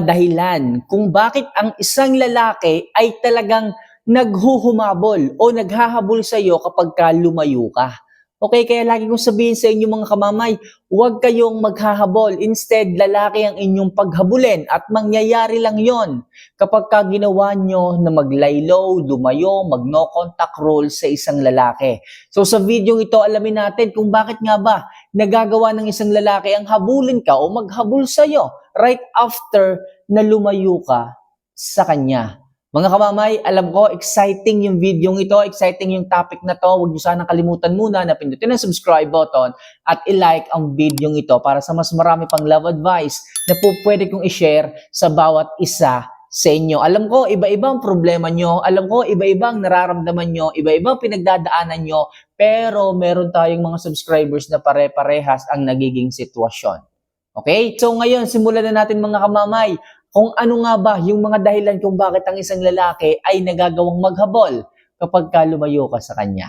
dahilan kung bakit ang isang lalaki ay talagang naghuhumabol o naghahabol sa iyo kapag ka lumayo ka. Okay, kaya lagi kong sabihin sa inyo mga kamamay, huwag kayong maghahabol. Instead, lalaki ang inyong paghabulin at mangyayari lang yon kapag ka ginawa nyo na mag-lie low, lumayo, mag-no contact rule sa isang lalaki. So sa video ito, alamin natin kung bakit nga ba nagagawa ng isang lalaki ang habulin ka o maghabol sa'yo right after na lumayo ka sa kanya. Mga kamamay, alam ko, exciting yung video ito, exciting yung topic na to. Huwag niyo sanang kalimutan muna na pindutin ang subscribe button at i-like ang video ito para sa mas marami pang love advice na po pwede kong i-share sa bawat isa sa inyo. Alam ko, iba-iba ang problema nyo. Alam ko, iba-iba ang nararamdaman nyo. Iba-iba ang pinagdadaanan nyo. Pero meron tayong mga subscribers na pare-parehas ang nagiging sitwasyon. Okay? So ngayon, simulan na natin mga kamamay kung ano nga ba yung mga dahilan kung bakit ang isang lalaki ay nagagawang maghabol kapag ka lumayo ka sa kanya.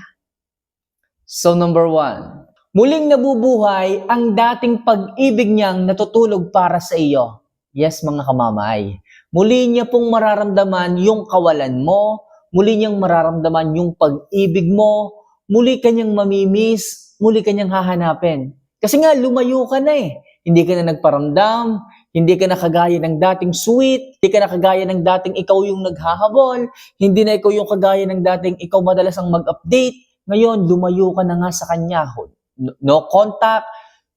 So number one, muling nabubuhay ang dating pag-ibig niyang natutulog para sa iyo. Yes, mga kamamay. Muli niya pong mararamdaman yung kawalan mo, muli niyang mararamdaman yung pag-ibig mo, muli kanyang mamimiss, muli kanyang hahanapin. Kasi nga, lumayo ka na eh. Hindi ka na nagparamdam, hindi ka na kagaya ng dating sweet, hindi ka na kagaya ng dating ikaw yung naghahabol, hindi na ikaw yung kagaya ng dating ikaw madalas ang mag-update. Ngayon, lumayo ka na nga sa kanya. No, contact,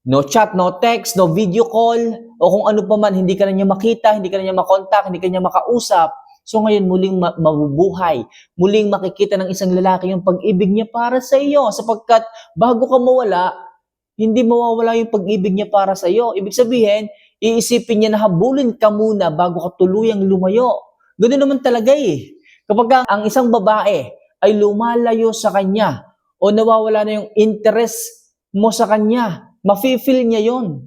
no chat, no text, no video call, o kung ano pa man, hindi ka na niya makita, hindi ka na niya makontak, hindi ka niya makausap. So ngayon, muling ma- mabubuhay, muling makikita ng isang lalaki yung pag-ibig niya para sa iyo sapagkat bago ka mawala, hindi mawawala yung pag-ibig niya para sa iyo. Ibig sabihin, iisipin niya na habulin ka muna bago ka tuluyang lumayo. Ganoon naman talaga eh. Kapag ang- ang isang babae ay lumalayo sa kanya o nawawala na yung interest mo sa kanya, mafe-feel niya yon.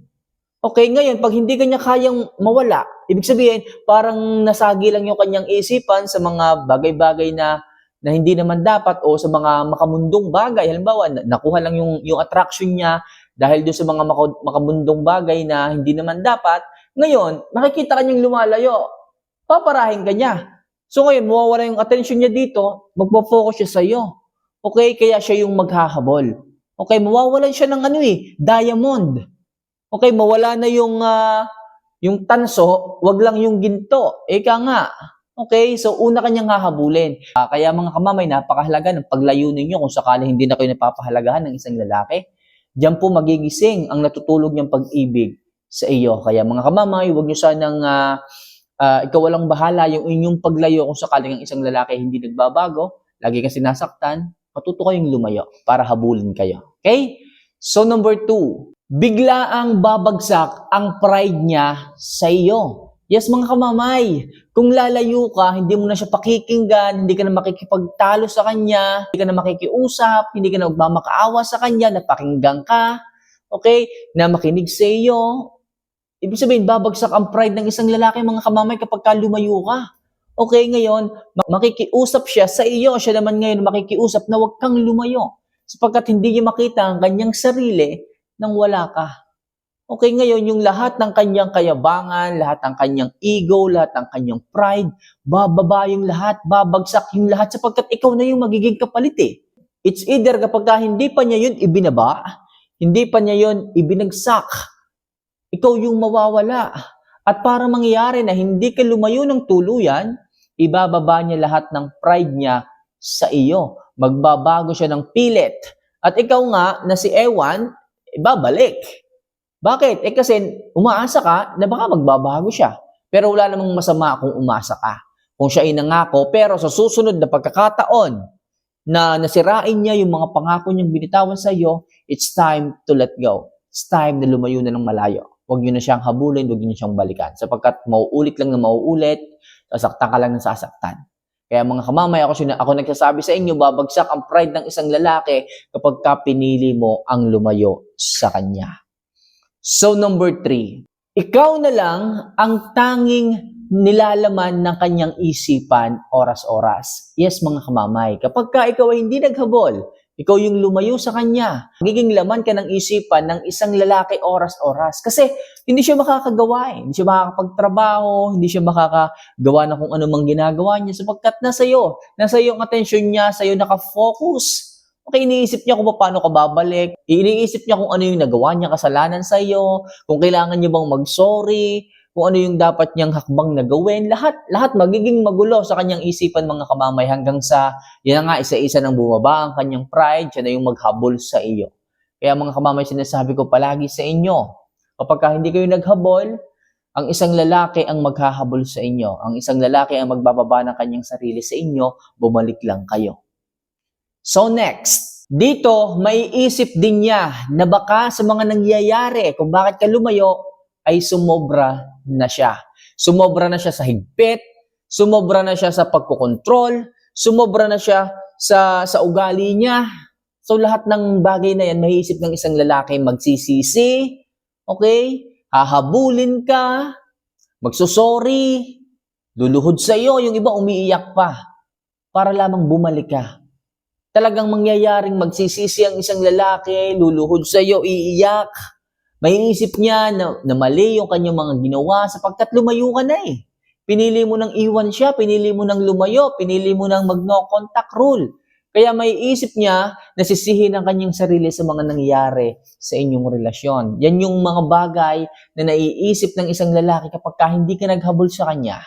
Okay, ngayon, pag hindi kanya kayang mawala, ibig sabihin, parang nasagi lang yung kanyang isipan sa mga bagay-bagay na na hindi naman dapat o sa mga makamundong bagay. Halimbawa, na- nakuha lang yung, yung attraction niya dahil doon sa mga maka- makamundong bagay na hindi naman dapat. Ngayon, makikita kanyang lumalayo. Paparahin ka niya. So ngayon, mawawala yung attention niya dito, magpo-focus siya sa iyo. Okay, kaya siya yung maghahabol. Okay, mawawalan siya ng ano eh, diamond. Okay, mawala na yung ah, yung tanso, wag lang yung ginto. Eka nga. Okay, so una kanyang hahabulin. Ah, kaya mga kamamay, napakahalaga ng paglayo ninyo kung sakali hindi na kayo napapahalagahan ng isang lalaki. Diyan po magigising ang natutulog niyang pag-ibig sa iyo. Kaya mga kamamay, huwag niyo sanang ah, ah, ikaw walang bahala yung inyong paglayo kung sakaling ang isang lalaki hindi nagbabago, lagi kang sinasaktan, matuto kayong lumayo para habulin kayo. Okay? So number two, bigla ang babagsak ang pride niya sa iyo. Yes, mga kamamay, kung lalayo ka, hindi mo na siya pakikinggan, hindi ka na makikipagtalo sa kanya, hindi ka na makikiusap, hindi ka na magmamakaawa sa kanya, napakinggan ka, okay, na makinig sa iyo. Ibig sabihin, babagsak ang pride ng isang lalaki, mga kamamay, kapag ka lumayo ka. Okay, ngayon, ma- makikiusap siya sa iyo, siya naman ngayon makikiusap na huwag kang lumayo sapagkat hindi niya makita ang kanyang sarili nang wala ka. Okay, ngayon yung lahat ng kanyang kayabangan, lahat ng kanyang ego, lahat ng kanyang pride, bababa yung lahat, babagsak yung lahat sapagkat ikaw na yung magiging kapalit eh. It's either kapag ka hindi pa niya yun ibinaba, hindi pa niya yun ibinagsak, ikaw yung mawawala. At para mangyari na hindi ka lumayo ng tuluyan, ibababa niya lahat ng pride niya sa iyo. Magbabago siya ng pilit. At ikaw nga, na si Ewan, ibabalik. Bakit? Eh kasi umaasa ka na baka magbabago siya. Pero wala namang masama kung umasa ka. Kung siya ay nangako, pero sa susunod na pagkakataon na nasirain niya yung mga pangako niyang binitawan sa iyo, it's time to let go. It's time na lumayo na ng malayo. Huwag niyo na siyang habulin, huwag niyo na siyang balikan. Sapagkat mauulit lang na mauulit, sasaktan ka lang ng sasaktan. Kaya mga kamamay, ako, ako nagsasabi sa inyo, babagsak ang pride ng isang lalaki kapag ka pinili mo ang lumayo sa kanya. So number three, ikaw na lang ang tanging nilalaman ng kanyang isipan oras-oras. Yes, mga kamamay, kapag ka ikaw ay hindi naghabol, Ikaw yung lumayo sa kanya. Magiging laman ka ng isipan ng isang lalaki oras-oras. Kasi hindi siya makakagawa eh. Hindi siya makakapagtrabaho, hindi siya makakagawa ng kung ano mang ginagawa niya sapagkat nasa iyo. Nasa iyo ang atensyon niya, sa iyo nakafocus. Okay, iniisip niya kung paano ka babalik. Iniisip niya kung ano yung nagawa niya kasalanan sa iyo, kung kailangan niya bang mag-sorry, kung ano yung dapat niyang hakbang na gawin. Lahat, lahat magiging magulo sa kanyang isipan mga kamamay hanggang sa, yan nga, isa-isa nang bumaba ang kanyang pride, siya na yung maghabol sa iyo. Kaya mga kamamay, sinasabi ko palagi sa inyo, kapag ka hindi kayo naghabol, ang isang lalaki ang maghahabol sa inyo. Ang isang lalaki ang magbababa ng kanyang sarili sa inyo, bumalik lang kayo. So next, dito may isip din niya na baka sa mga nangyayari kung bakit ka lumayo ay sumobra na siya. Sumobra na siya sa higpit, sumobra na siya sa pagkokontrol, sumobra na siya sa sa ugali niya. So lahat ng bagay na yan maiisip ng isang lalaki magsisisi, okay? Hahabulin ka, magsusorry, luluhod sa iyo, yung iba umiiyak pa para lamang bumalik ka talagang mangyayaring magsisisi ang isang lalaki, luluhod sa iyo, iiyak. May isip niya na, na mali yung kanyang mga ginawa sapagkat lumayo ka na eh. Pinili mo nang iwan siya, pinili mo nang lumayo, pinili mo nang mag-no contact rule. Kaya may isip niya na sisihin ang kanyang sarili sa mga nangyayari sa inyong relasyon. Yan yung mga bagay na naiisip ng isang lalaki kapag ka hindi ka naghabol sa kanya.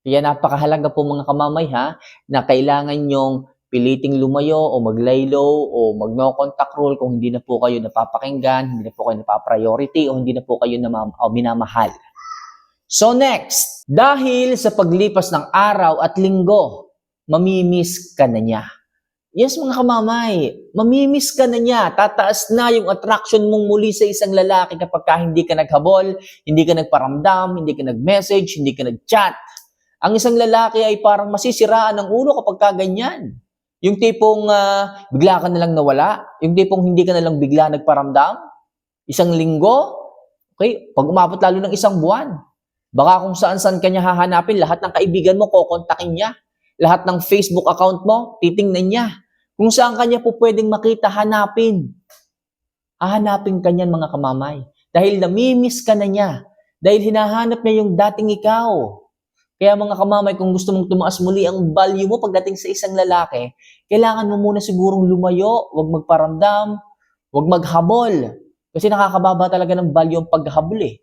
Kaya napakahalaga po mga kamamay ha, na kailangan yung piliting lumayo o maglaylo o mag no contact rule kung hindi na po kayo napapakinggan, hindi na po kayo napapriority o hindi na po kayo namam- o minamahal. So next, dahil sa paglipas ng araw at linggo, mamimiss ka na niya. Yes mga kamamay, mamimiss ka na niya. Tataas na yung attraction mong muli sa isang lalaki kapag ka hindi ka naghabol, hindi ka nagparamdam, hindi ka nag-message, hindi ka nag-chat. Ang isang lalaki ay parang masisiraan ng ulo kapag ka ganyan. Yung tipong ah, bigla ka na lang nawala, yung tipong hindi ka na lang bigla nagparamdam, isang linggo, okay, pag umabot lalo ng isang buwan, baka kung saan-saan kanya hahanapin, lahat ng kaibigan mo, kokontakin niya. Lahat ng Facebook account mo, titingnan niya. Kung saan kanya po pwedeng makita, hanapin. Hahanapin ka mga kamamay. Dahil namimiss ka na niya. Dahil hinahanap niya yung dating ikaw. Kaya mga kamamay, kung gusto mong tumaas muli ang value mo pagdating sa isang lalaki, kailangan mo muna sigurong lumayo, huwag magparamdam, huwag maghabol. Kasi nakakababa talaga ng value ang paghabol eh.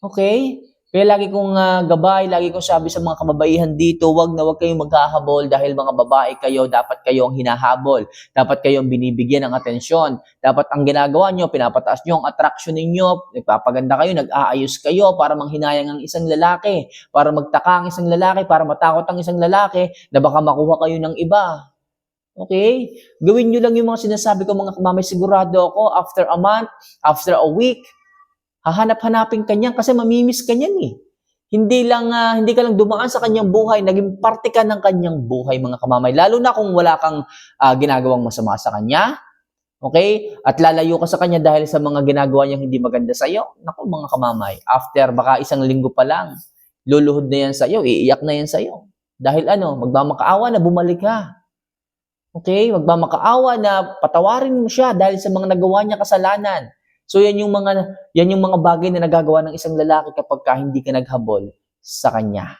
Okay? Kaya lagi kong ah, gabay, lagi kong sabi sa mga kababaihan dito, wag na wag kayong maghahabol dahil mga babae kayo, dapat kayo ang hinahabol. Dapat kayo ang binibigyan ng atensyon. Dapat ang ginagawa nyo, pinapataas nyo ang attraction ninyo, nagpapaganda kayo, nag-aayos kayo para manghinayang ang isang lalaki, para magtaka ang isang lalaki, para matakot ang isang lalaki na baka makuha kayo ng iba. Okay? Gawin nyo lang yung mga sinasabi ko mga kamamay. Sigurado ako, after a month, after a week, hahanap-hanapin ka niyan kasi mamimiss ka niyan eh. Hindi lang ah, hindi ka lang dumaan sa kanyang buhay, naging parte ka ng kanyang buhay mga kamamay. Lalo na kung wala kang ah, ginagawang masama sa kanya. Okay? At lalayo ka sa kanya dahil sa mga ginagawa niyang hindi maganda sa iyo. Naku mga kamamay, after baka isang linggo pa lang, luluhod na yan sa iyo, iiyak na yan sa iyo. Dahil ano, magmamakaawa na bumalik ka. Okay? Magmamakaawa na patawarin mo siya dahil sa mga nagawa niya kasalanan. So yan yung mga yan yung mga bagay na nagagawa ng isang lalaki kapag ka hindi ka naghabol sa kanya.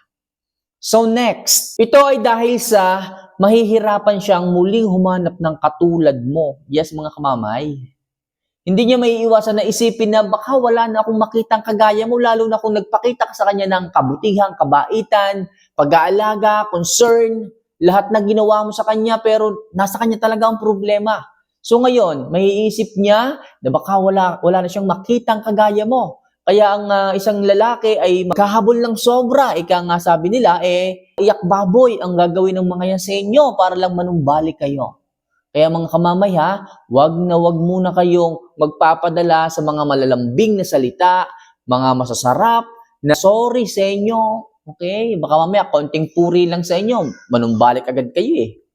So next, ito ay dahil sa mahihirapan siyang muling humanap ng katulad mo. Yes, mga kamamay. Hindi niya maiiwasan na isipin na baka wala na akong makitang kagaya mo, lalo na kung nagpakita ka sa kanya ng kabutihan, kabaitan, pag-aalaga, concern, lahat na ginawa mo sa kanya pero nasa kanya talaga ang problema. So ngayon, maiisip niya na baka wala, wala na siyang makitang kagaya mo. Kaya ang ah, isang lalaki ay magkahabol ng sobra. Ika nga sabi nila, eh, iyak baboy ang gagawin ng mga yan sa inyo para lang manumbalik kayo. Kaya mga kamamay wag na wag muna kayong magpapadala sa mga malalambing na salita, mga masasarap, na sorry sa inyo. Okay? Baka mamaya, konting puri lang sa inyo, manumbalik agad kayo eh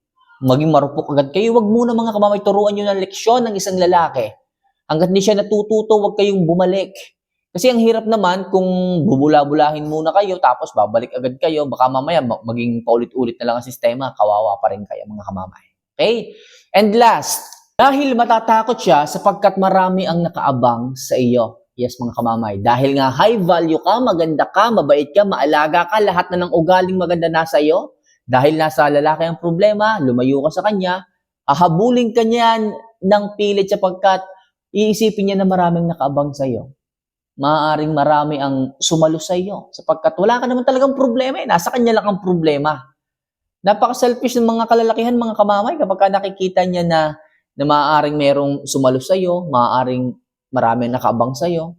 maging marupok agad kayo. Wag muna mga kamamay, turuan nyo ng leksyon ng isang lalaki. Hanggat hindi siya natututo, wag kayong bumalik. Kasi ang hirap naman kung bubula-bulahin muna kayo, tapos babalik agad kayo, baka mamaya ma- maging paulit-ulit na lang ang sistema, kawawa pa rin kayo mga kamamay. Okay? And last, dahil matatakot siya sapagkat marami ang nakaabang sa iyo. Yes, mga kamamay. Dahil nga high value ka, maganda ka, mabait ka, maalaga ka, lahat na ng ugaling maganda nasa iyo. Dahil nasa lalaki ang problema, lumayo ka sa kanya, ahabulin ka niyan ng pilit sapagkat iisipin niya na maraming nakaabang sa iyo. Maaaring marami ang sumalo sa iyo sapagkat wala ka naman talagang problema eh. Nasa kanya lang ang problema. Napaka-selfish ng mga kalalakihan, mga kamamay, kapag ka nakikita niya na, na maaaring merong sumalo sa iyo, maaaring maraming nakaabang sa iyo.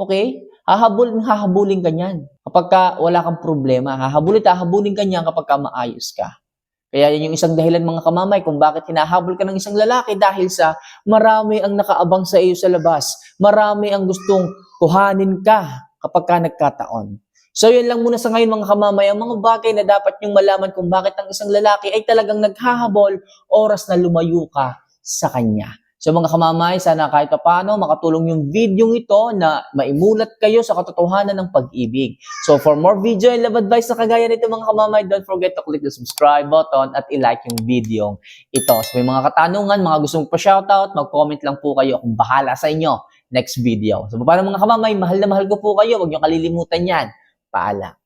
Okay? Hahabulin, hahabulin ka niyan. Kapag ka wala kang problema, hahabulin, hahabulin ka niyan kapag ka maayos ka. Kaya yan yung isang dahilan mga kamamay kung bakit hinahabol ka ng isang lalaki dahil sa marami ang nakaabang sa iyo sa labas. Marami ang gustong kuhanin ka kapag ka nagkataon. So yun lang muna sa ngayon mga kamamay, ang mga bagay na dapat nyong malaman kung bakit ang isang lalaki ay talagang naghahabol oras na lumayo ka sa kanya. So mga kamamay, sana kahit paano makatulong yung video ito na maimulat kayo sa katotohanan ng pag-ibig. So for more video and love advice na kagaya nito mga kamamay, don't forget to click the subscribe button at i-like yung video ito. So may mga katanungan, mga gustong pa-shoutout, mag-comment lang po kayo kung bahala sa inyo next video. So paano mga kamamay, mahal na mahal ko po kayo, huwag niyo kalilimutan yan. Paalam.